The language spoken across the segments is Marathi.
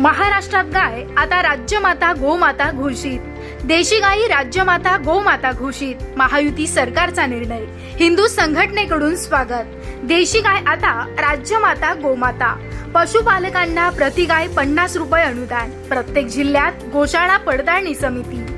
महाराष्ट्रात गाय आता राज्यमाता गोमाता घोषित. देशी गायी राज्यमाता गोमाता घोषित. महायुती सरकारचा निर्णय. हिंदू संघटनेकडून स्वागत. देशी गाय आता राज्यमाता गोमाता. पशुपालकांना प्रति गाय पन्नास रुपये अनुदान. प्रत्येक जिल्ह्यात गोशाळा पडताळणी समिती.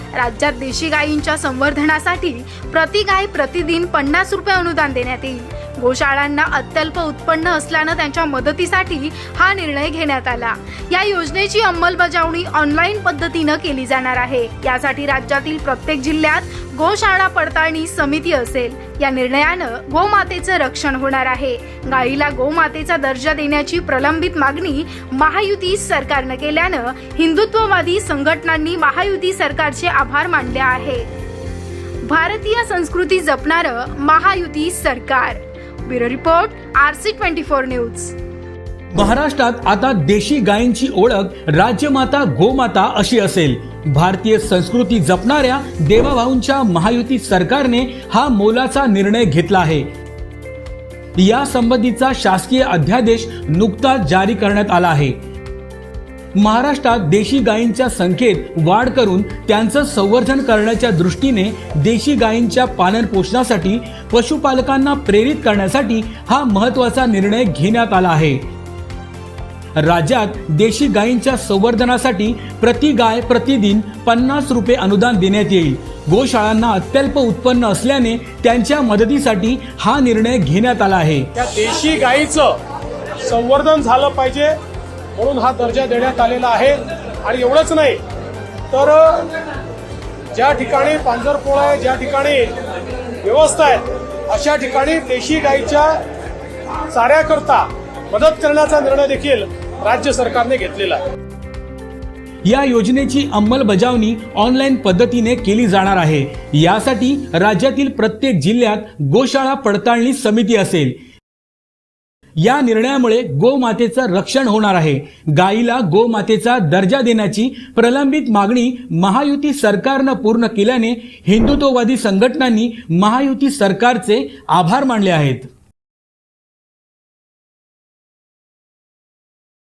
राज्यात देशी गायींच्या संवर्धनासाठी प्रति गाय प्रतिदिन पन्नास रुपये अनुदान देण्यात येईल. गोशाळांना अत्यल्प उत्पन्न असल्यानं त्यांच्या मदतीसाठी हा निर्णय घेण्यात आला. या योजनेची अंमलबजावणी ऑनलाईन पद्धतीनं केली जाणार आहे. यासाठी राज्यातील प्रत्येक जिल्ह्यात गोशाळा पडताळणी समिती असेल. या निर्णयानं गोमातेचं रक्षण होणार आहे. गायीला गोमातेचा दर्जा देण्याची प्रलंबित मागणी महायुती सरकारनं केल्यानं हिंदुत्ववादी संघटनांनी महायुती सरकारचे आभार मानले आहे भारतीय संस्कृती जपणारं महायुती सरकार. Bureau report RC twenty four news. महाराष्ट्रात आता देशी गायींची ओळख राज्यमाता गोमाता अशी असेल. भारतीय संस्कृती जपणाऱ्या देवाभाऊंच्या महायुती सरकारने हा मोलाचा निर्णय घेतला आहे. या संबंधीचा शासकीय अध्यादेश नुकताच जारी करण्यात आला आहे. महाराष्ट्रात देशी गायींच्या संख्येत वाढ करून त्यांचं संवर्धन करण्याच्या दृष्टीने देशी गायींच्या पालन पोषणासाठी पशुपालकांना प्रेरित करण्यासाठी हा महत्त्वाचा निर्णय घेण्यात आला आहे. राज्यात देशी गायींच्या संवर्धनासाठी प्रति गाय प्रतिदिन पन्नास रुपये अनुदान देण्यात येईल. गोशाळांना अत्यल्प उत्पन्न असल्याने त्यांच्या मदतीसाठी हा निर्णय घेण्यात आला आहे. त्या देशी गायीचं संवर्धन झालं पाहिजे. म्हणून हा दर्जा देण्यात आलेला आहे. आणि एवढंच नाही तर ज्या ठिकाणी पांजरपोळा आहे ज्या ठिकाणी व्यवस्था आहे अशा ठिकाणी देशी गायीच्या चाऱ्याकरता मदत करण्याचा निर्णय देखील राज्य सरकारने घेतलेला आहे. या योजनेची अंमलबजावणी ऑनलाईन पद्धतीने केली जाणार आहे. यासाठी राज्यातील प्रत्येक जिल्ह्यात गोशाळा पडताळणी समिती असेल. या निर्णयामुळे गोमातेचं रक्षण होणार आहे. गायीला गोमातेचा दर्जा देण्याची प्रलंबित मागणी महायुती सरकारनं पूर्ण केल्याने हिंदुत्ववादी संघटनांनी महायुती सरकारचे आभार मानले आहेत.